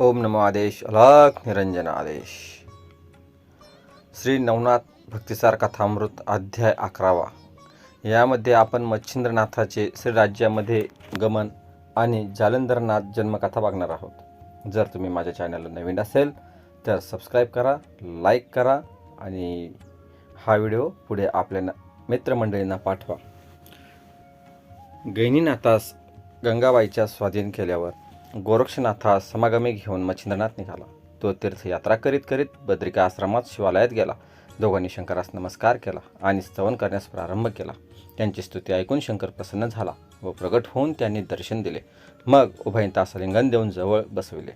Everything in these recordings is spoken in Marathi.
ओम नमो आदेश अलग निरंजन आदेश. श्री नवनाथ भक्तिसार कथामृत अध्याय अकरावा. यामध्ये आपण मच्छिंद्रनाथाचे श्रीराज्यामध्ये गमन आणि जालंधरनाथ जन्मकथा बघणार आहोत. जर तुम्ही माझ्या चॅनलला नवीन असेल तर सबस्क्राईब करा लाईक करा आणि हा व्हिडिओ पुढे आपल्या मित्रमंडळींना पाठवा. गैनीनाथास गंगाबाईच्या स्वाधीन केल्यावर गोरक्षनाथास समागमी घेऊन मच्छिंद्रनाथ निघाला. तो तीर्थयात्रा करीत करीत बद्रिका आश्रमात शिवालयात गेला. दोघांनी शंकरास नमस्कार केला आणि स्तवन करण्यास प्रारंभ केला. त्यांची स्तुती ऐकून शंकर प्रसन्न झाला व प्रगट होऊन त्यांनी दर्शन दिले. मग उभयंतास लिंगन देऊन जवळ बसविले.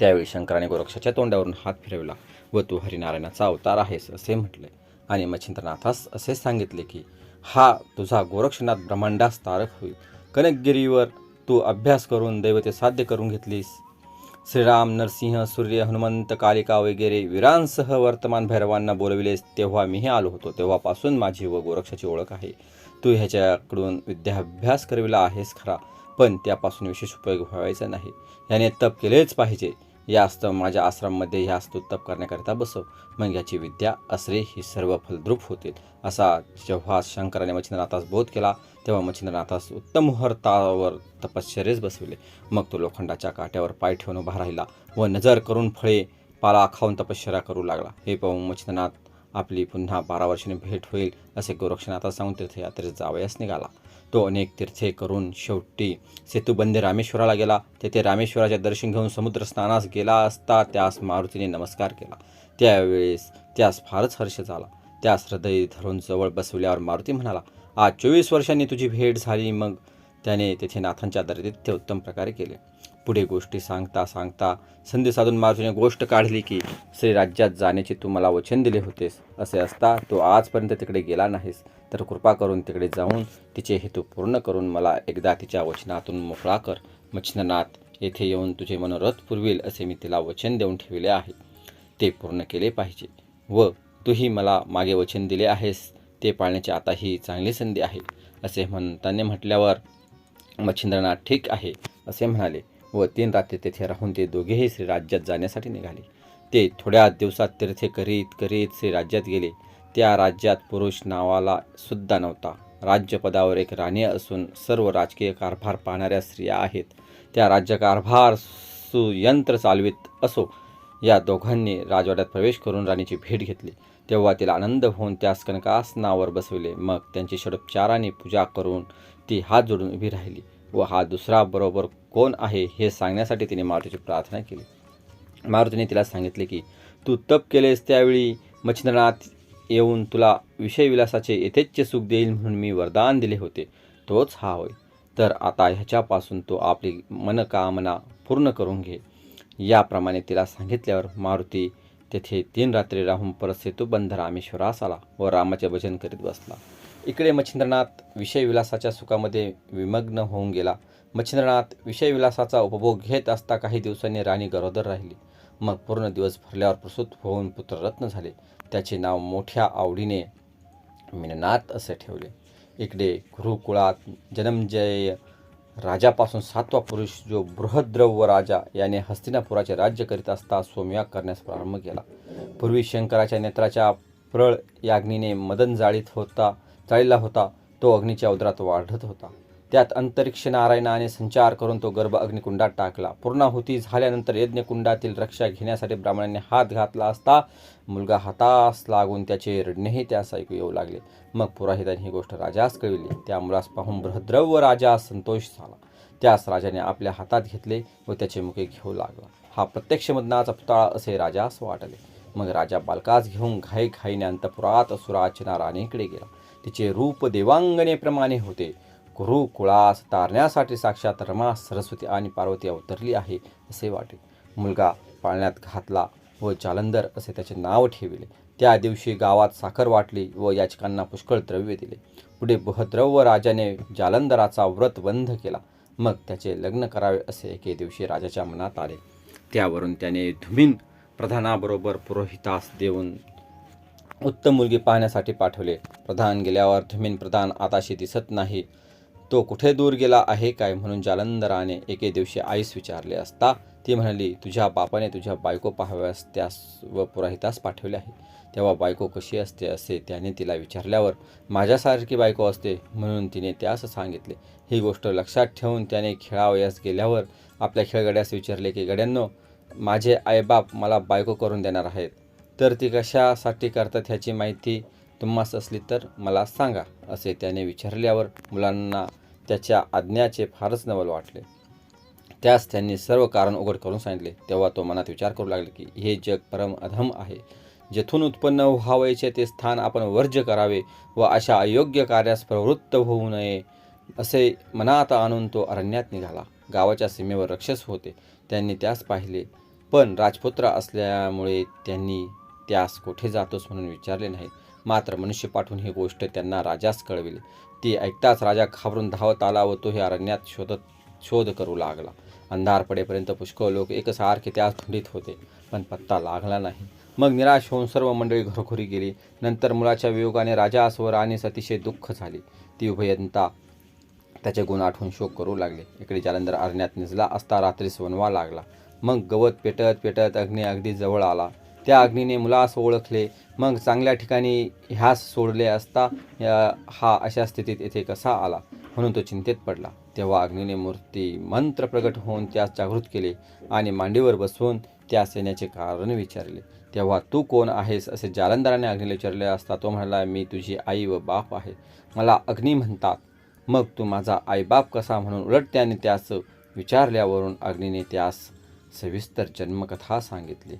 त्यावेळी शंकराने गोरक्षाच्या तोंडावरून हात फिरविला व तू हरिनारायणाचा अवतार आहेस असे म्हटले. आणि मच्छिंद्रनाथास असे सांगितले की हा तुझा गोरक्षनाथ ब्रह्मांडास तारक होईल. कनकगिरीवर तू अभ्यास करून दैवते साध्य करून घेतलीस. श्रीराम नरसिंह सूर्य हनुमंत कालिका वगैरे वीरांसह वर्तमान भैरवांना बोलविलेस तेव्हा मीही आलो होतो. तेव्हापासून माझी व गोरक्षाची ओळख आहे. तू ह्याच्याकडून विद्याभ्यास करविला आहेस खरा पण त्यापासून विशेष उपयोग व्हायचा नाही. याने तप केलेच पाहिजे. या असतं माझ्या आश्रममध्ये ह्या असतो तप करण्याकरिता बसव. मग याची विद्या असरे ही सर्व फलद्रूप होतील. असा जेव्हा शंकराने मच्छिंद्रनाथास बोध केला तेव्हा मच्छिंद्रनाथास उत्तम मुहूर्तावर तपश्चर्येस बसविले. मग तो लोखंडाच्या काट्यावर पाय ठेवून उभा राहिला व नजर करून फळे पाला खाऊन तपश्चर्या करू लागला. हे पाहून मच्छिंद्रनाथ आपली पुन्हा बारा वर्षांनी भेट होईल असे गोरक्षनाथा सांगून तीर्थयात्रेत जावयास निघाला. तो अनेक तीर्थे करून शेवटी सेतुबंदी रामेश्वराला गेला. तेथे रामेश्वराचे दर्शन घेऊन समुद्र स्नानास गेला असता त्यास मारुतीने नमस्कार केला. त्यावेळेस त्यास फारच हर्ष झाला. त्यास हृदय धरून जवळ बसवल्यावर मारुती म्हणाला आज चोवीस वर्षांनी तुझी भेट झाली. मग त्याने तेथे नाथांच्या दर्दित्य उत्तम प्रकारे केले. पुढे गोष्टी सांगता सांगता संधी साधून मारुतीने गोष्ट काढली की श्रीराज्यात जाण्याचे तू मला वचन दिले होतेस असे असता तू आजपर्यंत तिकडे गेला नाहीस. तर कृपा करून तिकडे जाऊन तिचे हेतू पूर्ण करून मला एकदा तिच्या वचनातून मोकळा कर. मच्छिंद्रनाथ येथे येऊन तुझे मनोरथ पुरवेल असे मी तिला वचन देऊन ठेवले आहे. ते पूर्ण केले पाहिजे. व तूही मला मागे वचन दिले आहेस. ते पाळण्याची आता ही चांगली संधी आहे. असे म्हणताने म्हटल्यावर मच्छिंद्रनाथ ठीक आहे असे म्हणाले. व तीन रात्री तेथे राहून ते दोघेही श्रीराज्यात जाण्यासाठी निघाले. ते थोड्या दिवसात तीर्थे करीत करीत श्रीराज्यात गेले. त्या राज्यात पुरुष नावाला सुद्धा नव्हता. राज्यपदावर एक राणी असून सर्व राजकीय कारभार पाहणाऱ्या स्त्रिया आहेत. त्या राज्यकारभार सुयंत्र चालवित असो या दोघांनी राजवाड्यात प्रवेश करून राणीची भेट घेतली. तेव्हा तिला आनंद होऊन त्यास कनकासनावर बसविले. मग त्यांची षडोपचाराने पूजा करून ती हात जोडून उभी राहिली व हा दुसरा बरोबर कोण आहे हे सांगण्यासाठी तिने मारुतीची प्रार्थना केली. मारुतीने तिला सांगितले की तू तप केलेस त्यावेळी मच्छिंद्रनाथ येऊन तुला विषयविलासाचे यथेच्छ सुख देईल म्हणून मी वरदान दिले होते. तोच हा होय. तर आता ह्याच्यापासून तो आपली मनकामना पूर्ण करून घे. याप्रमाणे तिला सांगितल्यावर मारुती तेथे तीन रात्री राहून परत सेतुबंध रामेश्वरास आला व रामाचे भजन करीत बसला. इकडे मच्छिंद्रनाथ विषयविलासाच्या सुखामध्ये विमग्न होऊन गेला. मच्छिंद्रनाथ विषयविलासाचा उपभोग घेत असता काही दिवसांनी राणी गरोदर राहिली. मग पूर्ण दिवस भरल्यावर प्रसूत होऊन पुत्ररत्न झाले. त्याचे नाव मोठ्या आवडीने मीननाथ असे ठेवले. इकडे गुरुकुळात जन्मजय राजापासून सातवा पुरुष जो बृहद्रव राजा याने हस्तिनापुराचे राज्य करीत असता सोमयाग करण्यास प्रारंभ केला. पूर्वी शंकराच्या नेत्राच्या प्रळ याग्नीने मदन जाळीत होता जाळीला होता तो अग्नीच्या उदरात वाढत होता. त्यात अंतरिक्ष नारायणाने संचार करून तो गर्भ अग्निकुंडात टाकला. पूर्णाहुती झाल्यानंतर यज्ञकुंडातील रक्षा घेण्यासाठी ब्राह्मणांनी हात घातला असता मुलगा हातास लागून त्याचे रडणेही त्यास ऐकू येऊ लागले. मग पुराहितांनी ही गोष्ट राजास कळविली. त्या मुलास पाहून बृहद्रव राजा संतोष झाला. त्यास राजाने आपल्या हातात घेतले व त्याचे मुखे घेऊ लागला. हा प्रत्यक्ष मदनाचा पुतळा असे राजास वाटले. मग राजा बालकास घेऊन घाई घाईने अंतपुरात असुराचना राणीकडे गेला. तिचे रूप देवांगनेप्रमाणे होते. गुरुकुळास तारण्यासाठी साक्षात रमा सरस्वती आणि पार्वती अवतरली आहे असे वाटे मुलगा पाळण्यात घातला व जालंधर असे त्याचे नाव ठेविले. त्या दिवशी गावात साखर वाटली व याचकांना पुष्कळ द्रव्य दिले. पुढे बहद्रव्य राजाने जालंधराचा व्रत बंध केला. मग त्याचे लग्न करावे असे एके दिवशी राजाच्या मनात आले. त्यावरून त्याने धुमीन प्रधानाबरोबर पुरोहितास देऊन उत्तम मुलगी पाहण्यासाठी पाठवले. प्रधान गेल्यावर धुमीन प्रधान आताशी दिसत नाही. तो कुठे दूर गेला आहे काय म्हणून जालंधराने एके दिवशी आईस विचारले असता ती म्हणाली तुझ्या बापाने तुझ्या बायको पाहाव्यास त्यास व पुराहितास पाठवले आहे. तेव्हा बायको कशी असते असे त्याने तिला विचारल्यावर माझ्यासारखी बायको असते म्हणून तिने त्यास सांगितले. ही गोष्ट लक्षात ठेवून त्याने खेळावयास गेल्यावर आपल्या खेळगड्यास विचारले की गड्यांनो माझे आईबाप मला बायको करून देणार आहेत. तर ती कशासाठी करतात ह्याची माहिती तुम्हास असली तर मला सांगा असे त्याने विचारल्यावर मुलांना त्याच्या आज्ञाचे फारच नवल वाटले. त्यास त्यांनी सर्व कारण उघड करून सांगितले. तेव्हा तो मनात विचार करू लागले की हे जग परम अधम आहे. जेथून उत्पन्न व्हावयाचे ते स्थान आपण वर्ज्य करावे व अशा अयोग्य कार्यास प्रवृत्त होऊ नये असे मनात आणून तो अरण्यात निघाला. गावाच्या सीमेवर रक्षस होते. त्यांनी त्यास पाहिले. पण राजपुत्र असल्यामुळे त्यांनी त्यास कुठे जातोस म्हणून विचारले नाही मात्र मनुष्य पाठवून ही गोष्ट त्यांना राजास कळविली. ती ऐकताच राजा घाबरून धावत आला व तो हे अरण्यात शोधत शोध करू लागला. अंधार पडेपर्यंत पुष्कळ लोक एकसारखे त्यास धुंडीत होते पण पत्ता लागला नाही. मग निराश होऊन सर्व मंडळी घरोघरी गेली नंतर मुलाच्या वियोगाने राजास व राणीस अतिशय दुःख झाली. ती उभयंता त्याचे गुण आठवून शोक करू लागले. इकडे जालंधर अरण्यात निजला असता रात्रीस वनवा लागला. मग गवत पेटत पेटत अग्नी अगदी जवळ आला. त्या अग्नीने मुलास ओळखले मग चांगल्या ठिकाणी ह्यास सोडले असता हा अशा स्थितीत येथे कसा आला? म्हणून तो चिंतेत पडला. तेव्हा अग्नीने मूर्ती मंत्र प्रगट होऊन त्यास जागृत केले आणि मांडीवर बसवून त्यास येण्याचे कारण विचारले. तेव्हा तू कोण आहेस? असे जालंधराने अग्नीला विचारले असता तो म्हणाला मी तुझी आई व बाप आहे. मला अग्नी म्हणतात. मग तू माझा आईबाप कसा? म्हणून उलट त्याने त्यास विचारल्यावरून अग्नीने त्यास सविस्तर जन्मकथा सांगितली.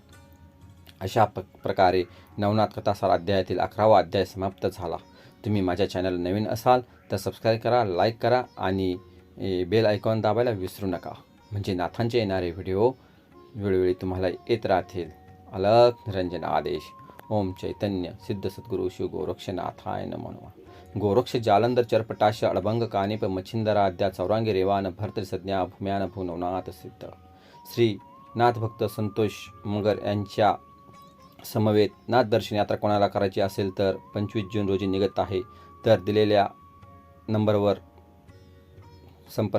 अशा प प्रकारे नवनाथ कथासार अध्यायातील अकरावा अध्याय समाप्त झाला. तुम्ही माझ्या चॅनल नवीन असाल तर सबस्क्राईब करा लाईक करा आणि बेल आयकॉन दाबायला विसरू नका. म्हणजे नाथांचे येणारे व्हिडिओ वेळोवेळी तुम्हाला येत राहतील. अलग निरंजन आदेश. ओम चैतन्य. सिद्ध सद्गुरु शिव गोरक्षनाथाय नमो नमः. गोरक्ष जालंधर चरपटाश अडभंग कानिप मच्छिंदराद्या चौरांगी रेवान भर्तसज्ञा संज्ञा भूम्यान भू नवनाथ सिद्ध. श्री नाथभक्त संतोष मगर यांच्या समवेत नाथ दर्शन यात्रा कोणाला करायची असेल तर पंचवीस जून रोजी निघत आहे. तर दिलेल्या नंबरवर संपर्क